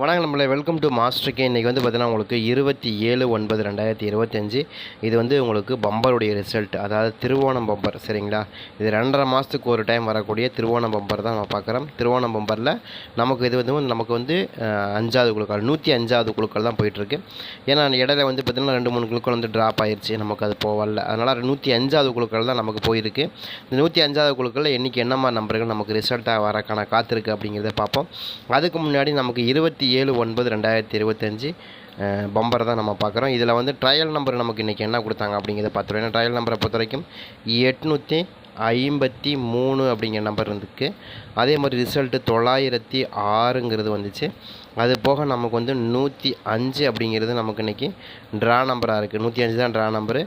வணக்கம் நம்மளை welcome to மாஸ்டருக்கு இன்றைக்கி வந்து பார்த்தீங்கன்னா உங்களுக்கு இருபத்தி ஏழு ஒன்பது ரெண்டாயிரத்தி இருபத்தஞ்சி. இது வந்து உங்களுக்கு பம்பருடைய ரிசல்ட் அதாவது திருவோணம் பம்பர் சரிங்களா? இது ரெண்டரை மாதத்துக்கு ஒரு டைம் வரக்கூடிய திருவோணம் பம்பர் தான் நம்ம பார்க்குறோம். திருவோணம் பம்பரில் நமக்கு இது வந்து நமக்கு வந்து அஞ்சாவது குழுக்கள் நூற்றி அஞ்சாவது குழுக்கள் தான் போயிட்டுருக்கு ஏன்னா இடையில வந்து பார்த்திங்கன்னா ரெண்டு மூணு குழுக்கள் வந்து ட்ராப் ஆயிடுச்சு நமக்கு அது போகல. அதனால் நூற்றி அஞ்சாவது குழுக்கள் தான் நமக்கு போயிருக்கு. இந்த நூற்றி அஞ்சாவது குழுக்களில் இன்றைக்கி என்னம்மா நம்பர்கள் நமக்கு ரிசல்ட்டாக வரக்கான காத்திருக்கு அப்படிங்கிறத பார்ப்போம். அதுக்கு முன்னாடி நமக்கு இருபத்தி ஏழு ஒன்பது ரெண்டாயிரத்தி இருபத்தஞ்சி பம்பரை தான் நம்ம பார்க்குறோம். இதில் வந்து ட்ரையல் நம்பர் நமக்கு இன்றைக்கி என்ன கொடுத்தாங்க அப்படிங்கிறத பார்த்துருவோம். ஏன்னா ட்ரையல் நம்பரை பொறுத்த வரைக்கும் எட்நூற்றி ஐம்பத்தி மூணு அப்படிங்கிற நம்பர் இருந்துக்கு அதே மாதிரி ரிசல்ட்டு தொள்ளாயிரத்தி ஆறுங்கிறது வந்துச்சு. அது போக நமக்கு வந்து நூற்றி அஞ்சு அப்படிங்கிறது நமக்கு இன்றைக்கி ட்ரா நம்பராக இருக்குது நூற்றி அஞ்சு தான் ட்ரா நம்பரு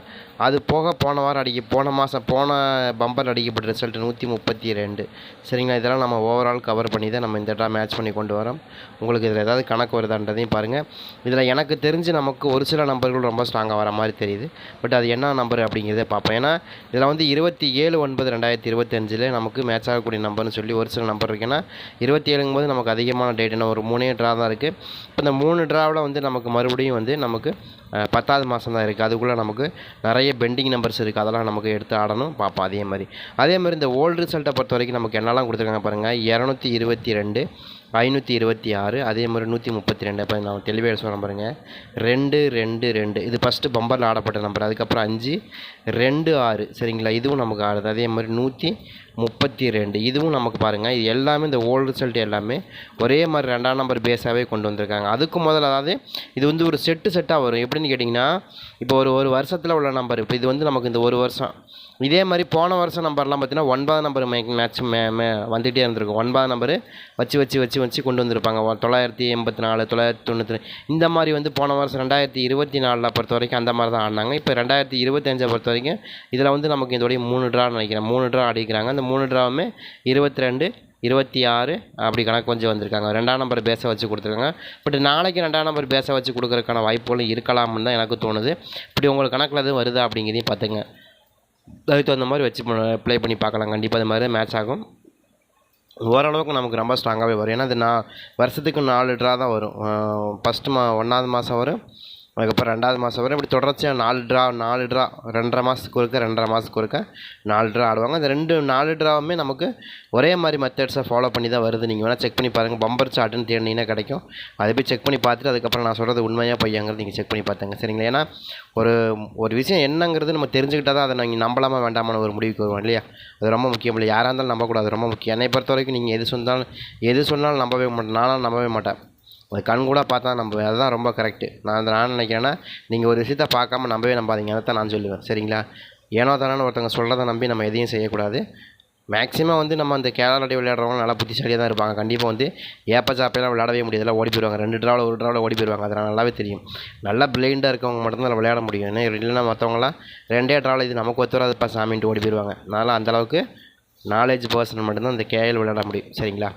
அது போக போன வாரம் அடிக்க போன மாதம் போன பம்பர் அடிக்கப்பட்ட ரிசல்ட் நூற்றி முப்பத்தி ரெண்டு. சரிங்களா? இதெல்லாம் நம்ம ஓவரால் கவர் பண்ணி தான் நம்ம இந்த ட்ரா மேட்ச் பண்ணி கொண்டு வரோம். உங்களுக்கு இதில் ஏதாவது கணக்கு வருதான்றதையும் பாருங்கள் இதில் எனக்கு தெரிஞ்சு நமக்கு ஒரு சில நம்பர்கள் ரொம்ப ஸ்ட்ராங்காக வர மாதிரி தெரியுது. பட் அது என்ன நம்பர் அப்படிங்கிறத பார்ப்போம். ஏன்னா இதில் வந்து இருபத்தி ஏழு ஒன்பது ரெண்டாயிரத்தி இருபத்தஞ்சில் நமக்கு மேட்ச் ஆகக்கூடிய நம்பர்னு சொல்லி ஒரு சில நம்பர் இருக்குன்னா இருபத்தி ஏழுங்கும் போது நமக்கு அதிகமான டேட் என்ன ஒரு மூணே ட்ரா தான் இருக்குது இப்போ இந்த மூணு ட்ராவில் வந்து நமக்கு மறுபடியும் வந்து நமக்கு பத்தாவது மாதம் தான் இருக்குது அதுக்குள்ளே நமக்கு நிறைய பெண்டிங் நம்பர்ஸ் இருக்குது அதெல்லாம் நமக்கு எடுத்து ஆடணும். பார்ப்போம் அதே மாதிரி. அதே மாதிரி இந்த ஓல்டு ரிசல்ட்டை பொறுத்த வரைக்கும் நமக்கு என்னெல்லாம் கொடுத்துருக்காங்க பாருங்கள் இரநூத்தி இருபத்தி ரெண்டு ஐநூற்றி இருபத்தி ஆறு அதே மாதிரி நூற்றி முப்பத்தி ரெண்டு. இப்போ நான் தெளிவாக சொல்கிறேன் பாருங்கள் ரெண்டு ரெண்டு ரெண்டு. இது ஃபஸ்ட்டு பம்பரில் ஆடப்பட்ட நம்பர் அதுக்கப்புறம் அஞ்சு ரெண்டு ஆறு. சரிங்களா? இதுவும் நமக்கு ஆடுது. அதே மாதிரி நூற்றி முப்பத்தி ரெண்டு. இதுவும் நமக்கு பாருங்கள் இது எல்லாமே இந்த ஓல்டு ரிசல்ட் எல்லாமே ஒரே மாதிரி ரெண்டாம் நம்பர் பேஸாகவே கொண்டு வந்திருக்காங்க. அதுக்கு முதல்ல அதாவது இது வந்து ஒரு செட்டு செட்டாக வரும் எப்படின்னு கேட்டிங்கன்னா இப்போ ஒரு ஒரு வருஷத்தில் உள்ள நம்பர் இப்போ இது வந்து நமக்கு இந்த ஒரு வருஷம். இதே மாதிரி போன வருஷம் நம்பர்லாம் பார்த்தீங்கன்னா ஒன்பது நம்பர் மேட்ச் மே மே வந்துகிட்டே இருந்திருக்கும். ஒன்பது நம்பரு வச்சு வச்சு வச்சு வச்சு கொண்டு வந்திருப்பாங்க. தொள்ளாயிரத்தி எண்பத்தி நாலு தொள்ளாயிரத்தி தொண்ணூற்றி இந்த மாதிரி வந்து போன வருஷம் ரெண்டாயிரத்தி இருபத்தி நாலில் பொறுத்த வரைக்கும் அந்த மாதிரி தான் ஆடினாங்க. இப்போ ரெண்டாயிரத்தி இருபத்தஞ்சை பொறுத்த வரைக்கும் இதில் வந்து நமக்கு இதோடைய மூணு ட்ரா நினைக்கிறேன். மூணு ட்ரா அடிக்கிறாங்க. அந்த மூணு ட்ராவுமே இருபத்தி ரெண்டு இருபத்தி ஆறு அப்படி கணக்கு கொஞ்சம் வந்திருக்காங்க. ரெண்டாம் நம்பர் பேஸை வச்சு கொடுத்துருக்காங்க. பட் நாளைக்கு ரெண்டாம் நம்பர் பேஸை வச்சு கொடுக்குறதுக்கான வாய்ப்புகளும் இருக்கலாம்னு தான் எனக்கு தோணுது. இப்படி உங்களுக்கு கணக்கில் எதுவும் வருதா அப்படிங்கிறதையும் பார்த்துங்க. அதுக்கு தகுந்த மாதிரி வச்சு ப்ளே பண்ணி பார்க்கலாம். கண்டிப்பாக அது மாதிரி மேட்ச் ஆகும். ஓரளவுக்கு நமக்கு ரொம்ப ஸ்ட்ராங்காகவே வரும். ஏன்னா அது நான் வருஷத்துக்கு நாலு ட்ரா தான் வரும். ஃபஸ்ட்டு மா ஒன்றாவது மாதம் வரும். அதுக்கப்புறம் ரெண்டாவது மாதம் வரை இப்படி தொடர்ச்சியாக நாலு ட்ரா நாலு ட்ரா ரெண்டரை மாதத்துக்கு ஒருக்க ரெண்டரை மாதத்துக்கு ஒருக்க நாலு ட்ரா ஆடுவாங்க. அந்த ரெண்டு நாலு ட்ராவுமே நமக்கு ஒரே மாதிரி மெத்தட்ஸை ஃபாலோ பண்ணி தான் வருது. நீங்கள் வேணால் செக் பண்ணி பாருங்கள் பம்பர் சார்ட்டுன்னு தேடினீங்கன்னா கிடைக்கும். அதை போய் செக் பண்ணி பார்த்துட்டு அதுக்கப்புறம் நான் சொல்கிறது உண்மையாக பொய்யாங்கிறது நீங்கள் செக் பண்ணி பார்த்துங்க. சரிங்களா? ஏன்னா ஒரு ஒரு விஷயம் என்னங்கிறது நம்ம தெரிஞ்சுக்கிட்டால் தான் அதை நீங்கள் நம்பலாமா வேண்டாமான ஒரு முடிவுக்கு வருவோம் இல்லையா? அது ரொம்ப முக்கியம் இல்லை. யாராக இருந்தாலும் நம்பக்கூடாது. ரொம்ப முக்கியம். என்னை பொறுத்த வரைக்கும் நீங்கள் எது சொன்னாலும் எது சொன்னாலும் நம்பவே மாட்டேன். நானும் நம்பவே மாட்டேன். அது கண் கூட பார்த்தா நம்ப அதுதான் ரொம்ப கரெக்டு நான் அதை நான் நினைக்கிறேன்னா நீங்கள் ஒரு விஷயத்த பார்க்காம நம்பவே நம்பாதீங்க. அதை தான் நான் சொல்லுவேன். சரிங்களா? ஏனோ தானே ஒருத்தவங்க சொல்கிறத நம்பி நம்ம எதையும் செய்யக்கூடாது. மேக்ஸிமம் வந்து நம்ம அந்த கேரளாட்டி விளையாடுறவங்க நல்லா புத்திசாலியாக தான் இருப்பாங்க. கண்டிப்பாக வந்து ஏப்ப சாப்பையெல்லாம் விளையாடவே முடியாதுல ஓடி போயிடுவாங்க ரெண்டு ட்ராவில் ஒரு ட்ராவில் ஓடி போயிடுவாங்க அது நல்லாவே தெரியும். நல்லா பிளைண்டாக இருக்கவங்க மட்டும்தான் அதில் விளையாட முடியும். ஏன்னா இல்லைன்னா மற்றவங்களாம் ரெண்டே ட்ராவில் இது நமக்கு ஒத்துவராதுப்பா சாமின்ட்டு ஓடி போயிடுவாங்க அதனால் அந்தளவுக்கு நாலேஜ் பர்சன் மட்டும்தான் இந்த கேஎல் விளையாட முடியும். சரிங்களா?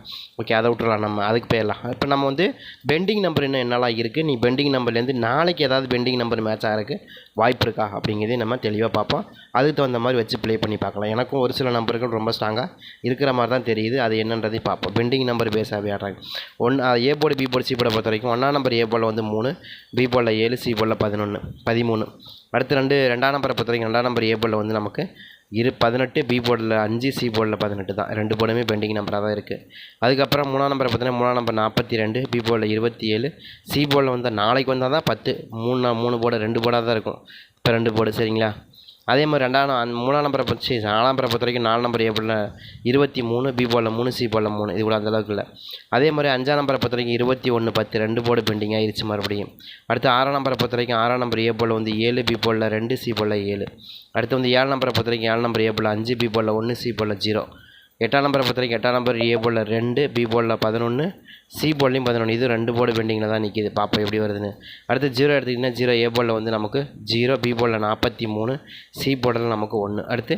ஓகே அதை விட்டுறலாம் நம்ம. அதுக்கு போயிடலாம். இப்போ நம்ம வந்து பெண்டிங் நம்பர் இன்னும் என்னெல்லாம் இருக்குது நீ பெண்டிங் நம்பர்லேருந்து நாளைக்கு ஏதாவது பெண்டிங் நம்பர் மேட்ச் ஆகிறதுக்கு வாய்ப்பு இருக்கா? அப்படிங்கிறதையும் நம்ம தெளிவாக பார்ப்போம். அதுக்கு தகுந்த மாதிரி வச்சு ப்ளே பண்ணி பார்க்கலாம். எனக்கும் ஒரு சில நம்பர்கள் ரொம்ப ஸ்ட்ராங்காக இருக்கிற மாதிரி தான் தெரியுது. அது என்னன்றதையும் பார்ப்போம். பெண்டிங் நம்பர் பேஸாகவே ஆடுறாங்க one A board B board C போர்டை பொறுத்த வரைக்கும் ஒன்றாம் நம்பர் ஏ போர்டில் வந்து மூணு பி போர்டில் ஏழு சி போர்டில் பதினொன்று பதிமூணு. அடுத்து ரெண்டு ரெண்டாம் நம்பரை பொறுத்த வரைக்கும் ரெண்டாம் நம்பர் ஏ போர்டில் வந்து நமக்கு இரு பதினெட்டு பி போர்டில் அஞ்சு சி போர்டில் பதினெட்டு தான். ரெண்டு போர்டுமே பெண்டிங் நம்பராக தான் இருக்குது அதுக்கப்புறம் மூணாம் நம்பரை பார்த்தீங்கன்னா மூணாம் நம்பர் நாற்பத்தி ரெண்டு பி போர்டில் இருபத்தி ஏழு சி போர்டில் வந்தால் நாளைக்கு வந்தால் தான் பத்து. மூணு மூணு போர்டு ரெண்டு போர்டாக தான் இருக்கும். இப்போ ரெண்டு போர்டு சரிங்களா? அதே மாதிரி ரெண்டாம் மூணாம் நம்பரை பற்றி நாலாம் நம்பரை பொறுத்த வரைக்கும் நாலு நம்பர் ஏ இருபத்தி மூணு பி போர்டில் மூணு சி போர்டில் மூணு. இது கூட அந்தளவுக்கு இல்லை. அதே மாதிரி அஞ்சாம் நம்பரை பொறுத்த வரைக்கும் இருபத்தி ஒன்று பத்து ரெண்டு போர்டு பெண்டிங் ஆயிடுச்சு மறுபடியும். அடுத்து ஆறாம் நம்பரை பொறுத்த வரைக்கும் ஆறாம் நம்பர் ஏ போர்டில் வந்து ஏழு பி போர்டில் ரெண்டு சி போர்டில் ஏழு. அடுத்து வந்து ஏழு நம்பரை பொறுத்த வரைக்கும் ஏழு நம்பர் ஏ போர்டில் அஞ்சு பி போர்டில் ஒன்று சி போர்டில் ஜீரோ எட்டாம் நம்பரை பொறுத்த வரைக்கும் எட்டாம் நம்பர் ஏ போலில் ரெண்டு பி போலில் பதினொன்று சி போர்ட்லையும் பதினொன்று இது ரெண்டு போர்டு பெண்டிங்கில் தான் நிற்கிது பார்ப்போம் எப்படி வருதுன்னு. அடுத்து ஜீரோ எடுத்துக்கிட்டிங்கன்னா ஜீரோ ஏ போலில் வந்து நமக்கு ஜீரோ பி போலில் நாற்பத்தி மூணு சி போர்டில் நமக்கு ஒன்று அடுத்து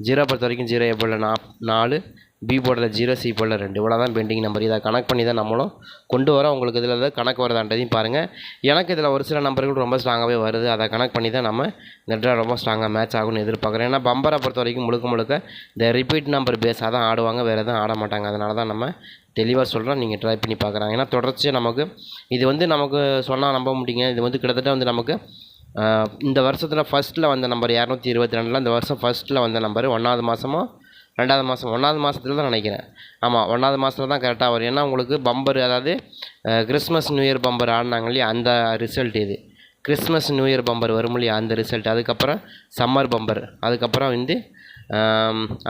ஜீரோ பொறுத்த வரைக்கும் ஜீரோ ஏ போலில் நா நாலு பி போர்டில் ஜீரோ சி போர்டில் ரெண்டு. இவ்வளோ தான் பெண்டிங் நம்பர் இதை கனெக்ட் பண்ணி தான் நம்மளும் கொண்டு வரோம். உங்களுக்கு இதில் ஏதாவது கணக்கு வருதான்றதையும் பாருங்கள் எனக்கு இதில் ஒரு சில நம்பர்கள் ரொம்ப ஸ்ட்ராங்காகவே வருது. அதை கனெக்ட் பண்ணி தான் நம்ம நெட்ரா ரொம்ப ஸ்ட்ராங்காக மேட்ச் ஆகும்னு எதிர்பார்க்குறேன் ஏன்னா பம்பரை பொறுத்த வரைக்கும் முழுக்க முழுக்க இந்த ரிப்பீட் நம்பர் பேஸாக தான் ஆடுவாங்க. வேறு எதுவும் ஆட மாட்டாங்க. அதனால தான் நம்ம தெளிவாக சொல்கிறோம் நீங்கள் ட்ரை பண்ணி பார்க்குறாங்க ஏன்னா தொடர்ச்சியாக நமக்கு இது வந்து நமக்கு சொன்னால் நம்ப முடியுங்க இது வந்து கிட்டத்தட்ட வந்து நமக்கு இந்த வருஷத்தில் ஃபஸ்ட்டில் வந்த நம்பர் இரநூத்தி இருபத்தி ரெண்டில் இந்த வருஷம் ஃபஸ்ட்டில் வந்த நம்பர் ஒன்றாவது மாதமும் ரெண்டாவது மாதம் ஒன்றாவது மாதத்துல தான் நினைக்கிறேன். ஆமாம் ஒன்றாவது மாதத்துல தான் கரெக்டாக வரும். ஏன்னா உங்களுக்கு பம்பர் அதாவது கிறிஸ்மஸ் நியூ இயர் பம்பர் ஆடினாங்க இல்லையா அந்த ரிசல்ட் இது. கிறிஸ்மஸ் நியூ இயர் பம்பர் வரும் இல்லையா அந்த ரிசல்ட் அதுக்கப்புறம் சம்மர் பம்பர் அதுக்கப்புறம் வந்து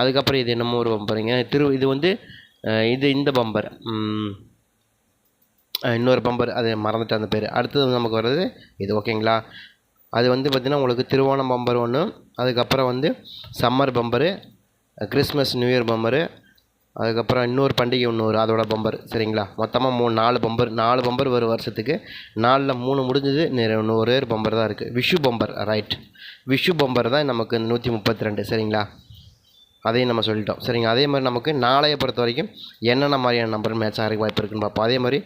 அதுக்கப்புறம் இது என்னமோ ஒரு பம்பருங்க திரு இது வந்து இது இந்த பம்பர் இன்னொரு பம்பர் அது மறந்துட்டு அந்த பேர். அடுத்தது நமக்கு வர்றது இது ஓகேங்களா? அது வந்து பார்த்திங்கன்னா உங்களுக்கு திருவோணம் பம்பர் ஒன்று அதுக்கப்புறம் வந்து summer bumper Christmas new year bumper. அதுக்கப்புறம் இன்னொரு பண்டிகை ஒன்று வரும் அதோட பம்பர். சரிங்களா? மொத்தமாக மூணு நாலு பம்பர் நாலு பம்பர் வரும் வருஷத்துக்கு. நாலில் மூணு முடிஞ்சது இன்னும் ஒரே ஒரு பம்பர் தான் இருக்குது Vishu bumper right Vishu bumper தான் நமக்கு நூற்றி முப்பத்தி ரெண்டு சரிங்களா? அதையும் நம்ம சொல்லிட்டோம். சரிங்க அதே மாதிரி நமக்கு நாளைய பொறுத்த வரைக்கும் என்னென்ன மாதிரியான நம்பர் மேட்ச் ஆகிறதுக்கு வாய்ப்பு இருக்குன்னு பார்ப்போம். அதே மாதிரி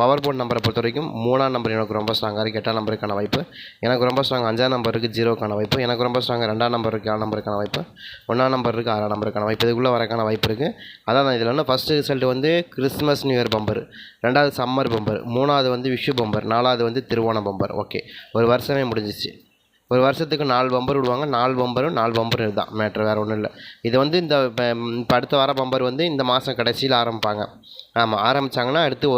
பவர் போர்ட் நம்பரை பொறுத்த வரைக்கும் மூணாம் நம்பர் எனக்கு ரொம்ப ஸ்ட்ராங்காக இருக்குது எட்டாம் நம்பருக்கான வாய்ப்பு. எனக்கு ரொம்ப ஸ்ட்ராங் அஞ்சாம் நம்பர் இருக்குது ஜீரோக்கான வாய்ப்பு. எனக்கு ரொம்ப ஸ்ட்ராங் ரெண்டாம் நம்பர் இருக்குது ஆறாம் நம்பருக்கான வாய்ப்பு. ஒன்றாம் நம்பர் இருக்குது ஆறாம் நம்பருக்கான வாய்ப்பு. இதுக்குள்ளே வரக்கான வாய்ப்பு இருக்குது அதான் இதில் வந்து ஃபஸ்ட்டு ரிசல்ட் வந்து கிறிஸ்மஸ் நியூ இயர் பம்பர் ரெண்டாவது சம்மர் பம்பர் மூணாவது வந்து விஷு பம்பர் நாலாவது வந்து திருவோண பம்பர் ஓகே ஒரு வருஷமே முடிஞ்சிச்சு. ஒரு வருஷத்துக்கு நாலு பம்பர் விடுவாங்க. நாலு பம்பரும் நாலு பம்பர் இதுதான். மேட்ரு வேறு ஒன்றும் இல்லை. இது வந்து இந்த இப்போ அடுத்த வர பம்பர் வந்து இந்த மாதம் கடைசியில் ஆரம்பிப்பாங்க. ஆமாம் ஆரம்பித்தாங்கன்னா அடுத்து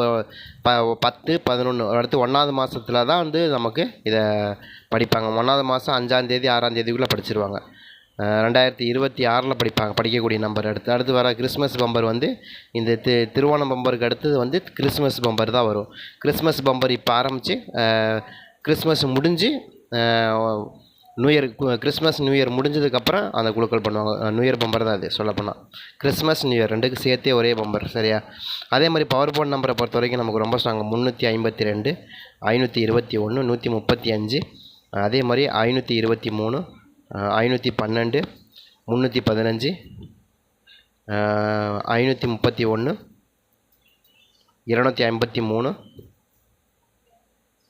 ப பத்து பதினொன்று அடுத்து ஒன்றாவது மாதத்துல தான் வந்து நமக்கு இதை படிப்பாங்க. ஒன்றாவது மாதம் அஞ்சாந்தேதி ஆறாந்தேதிக்குள்ளே படிச்சிருவாங்க. ரெண்டாயிரத்தி இருபத்தி ஆறில் படிப்பாங்க. படிக்கக்கூடிய நம்பர் அடுத்து அடுத்து வர கிறிஸ்மஸ் பம்பர் வந்து இந்த தி திருவோணம் பம்பருக்கு அடுத்தது வந்து கிறிஸ்மஸ் பம்பர் தான் வரும். கிறிஸ்மஸ் பம்பர் இப்போ ஆரம்பித்து கிறிஸ்மஸ் முடிஞ்சு new year Christmas new year முடிஞ்சதுக்கப்புறம் அந்த குழுக்கள் பண்ணுவாங்க. நியூ இயர் பம்பர் தான் அது சொல்லப்போனால் கிறிஸ்மஸ் நியூ இயர் ரெண்டுக்கு சேர்த்தே ஒரே பம்பர் சரியா? அதே மாதிரி பவர் போர்ட் நம்பரை பொறுத்த வரைக்கும் நமக்கு ரொம்ப ஸ்ட்ராங் முந்நூற்றி ஐம்பத்தி ரெண்டு ஐநூற்றி இருபத்தி ஒன்று நூற்றி முப்பத்தி அஞ்சு அதே மாதிரி ஐநூற்றி இருபத்தி மூணு ஐநூற்றி பன்னெண்டு முந்நூற்றி பதினஞ்சு ஐநூற்றி முப்பத்தி ஒன்று இரநூத்தி ஐம்பத்தி மூணு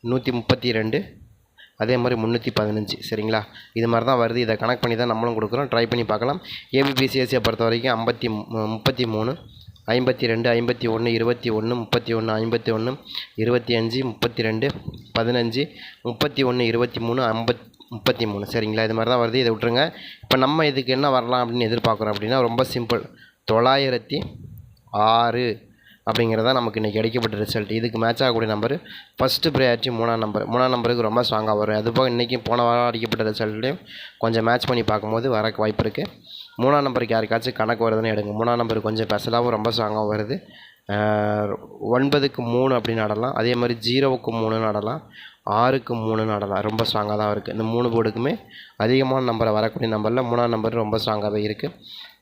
நூற்றி முப்பத்தி ரெண்டு அதே மாதிரி முந்நூற்றி பதினஞ்சு சரிங்களா? இது மாதிரி தான் வருது. இதை கனெக்ட் பண்ணி தான் நம்மளும் கொடுக்குறோம். ட்ரை பண்ணி பார்க்கலாம். ஏபிபிசிஎஸ்சியை பொறுத்த வரைக்கும் ஐம்பத்தி முப்பத்தி மூணு ஐம்பத்தி ரெண்டு ஐம்பத்தி ஒன்று இருபத்தி ஒன்று முப்பத்தி ஒன்று ஐம்பத்தி ஒன்று இருபத்தி அஞ்சு முப்பத்தி ரெண்டு பதினஞ்சு முப்பத்தி ஒன்று இருபத்தி மூணு ஐம்பத் முப்பத்தி மூணு சரிங்களா? இது மாதிரி தான் வருது. இதை விட்ருங்க இப்போ நம்ம இதுக்கு என்ன வரலாம் அப்படின்னு எதிர்பார்க்குறோம் அப்படின்னா ரொம்ப சிம்பிள் தொள்ளாயிரத்தி ஆறு. அப்படிங்கிறதா நமக்கு இன்றைக்கி கிடைக்கப்பட்ட ரிசல்ட் இதுக்கு மேட்ச் ஆகக்கூடிய நம்பர் ஃபஸ்ட்டு ப்ரையாரிட்டி மூணாம் நம்பர் மூணாம் நம்பருக்கு ரொம்ப ஸ்ட்ராங்காக வரும். அது போக இன்றைக்கி போன வாரம் அடிக்கப்பட்ட ரிசல்ட்லேயும் கொஞ்சம் மேட்ச் பண்ணி பார்க்கும்போது வரக்கு வாய்ப்பு இருக்குது மூணாம் நம்பருக்கு யாருக்காச்சும் கணக்கு வருதுன்னு எடுங்க. மூணாம் நம்பர் கொஞ்சம் ஸ்பெஷலாகவும் ரொம்ப ஸ்ட்ராங்காகவும் வருது. ஒன்பதுக்கு மூணு அப்படின்னு ஆடலாம் அதே மாதிரி ஜீரோவுக்கு மூணுன்னு ஆடலாம் ஆறுக்கு மூணுன்னு ஆடலாம் ரொம்ப ஸ்ட்ராங்காக தான் இருக்குது இந்த மூணு போர்டுக்குமே அதிகமான நம்பரை வரக்கூடிய நம்பரில் மூணாம் நம்பர் ரொம்ப ஸ்ட்ராங்காகவே இருக்குது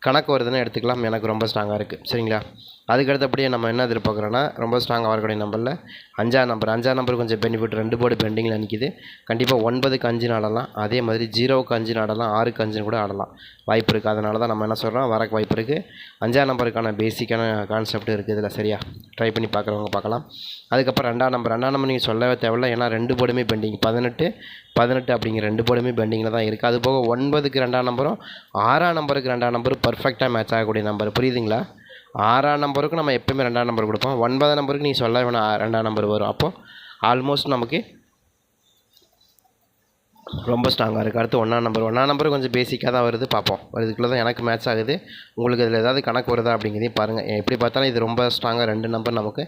கணக்கு வருதுன்னு எடுத்துக்கலாம். எனக்கு ரொம்ப ஸ்ட்ராங்காக இருக்குது சரிங்களா? அதுக்கு அடுத்தபடியே நம்ம என்ன எதிர்பார்க்குறோன்னா ரொம்ப ஸ்ட்ராங்காக வரக்கூடிய நம்பரில் அஞ்சாம் நம்பர் அஞ்சாம் நம்பர் கொஞ்சம் பெனிஃபிட் ரெண்டு போர்டு பெண்டிங்கில் நிற்கிது கண்டிப்பாக ஒன்பதுக்கு அஞ்சு ஆடலாம் அதே மாதிரி ஜீரோவுக்கு அஞ்சு ஆடலாம் ஆறுக்கு அஞ்சுன்னு கூட ஆடலாம். வாய்ப்பு இருக்குது அதனால தான் நம்ம என்ன சொல்கிறோம் வரக்கு வாய்ப்பு இருக்குது அஞ்சாம் நம்பருக்கான பேசிக்கான கான்செப்ட் இருக்குது இதில். சரியா? ட்ரை பண்ணி பார்க்குறவங்க பார்க்கலாம் அதுக்கப்புறம் ரெண்டாம் நம்பர் ரெண்டாம் நம்பர் நீங்கள் சொல்லவே தேவையில்ல. ஏன்னா ரெண்டு போர்டுமே பெண்டிங் பதினெட்டு பதினெட்டு அப்படிங்கிற ரெண்டு போர்டுமே பெண்டிங்கில் தான் இருக்குது அது போக ஒன்பதுக்கு ரெண்டாம் நம்பரும் ஆறாம் நம்பருக்கு ரெண்டாம் நம்பரும் பர்ஃபெக்டாக மேட்ச் ஆகக்கூடிய நம்பர் புரியுதுங்களா? ஆறாம் நம்பருக்கு நம்ம எப்போயுமே ரெண்டாம் நம்பர் கொடுப்போம். ஒன்பதாம் நம்பருக்கு நீ சொல்ல வேணாம் ரெண்டாம் நம்பர் வரும். அப்போது ஆல்மோஸ்ட் நமக்கு ரொம்ப ஸ்ட்ராங்காக இருக்குது அடுத்து ஒன்றாம் நம்பர். ஒன்றாம் நம்பர் கொஞ்சம் பேசிக்காக தான் வருது. பார்ப்போம். இதுக்குள்ளே தான் எனக்கு மேட்ச் ஆகுது. உங்களுக்கு இதில் ஏதாவது கணக்கு வருதா அப்படிங்கிறதையும் பாருங்கள் எப்படி பார்த்தாலும் இது ரொம்ப ஸ்ட்ராங்காக ரெண்டு நம்பர் நமக்கு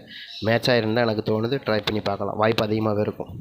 மேட்ச் ஆகிருந்தால் எனக்கு தோணுது. ட்ரை பண்ணி பார்க்கலாம். வாய்ப்பு அதிகமாகவே இருக்கும்.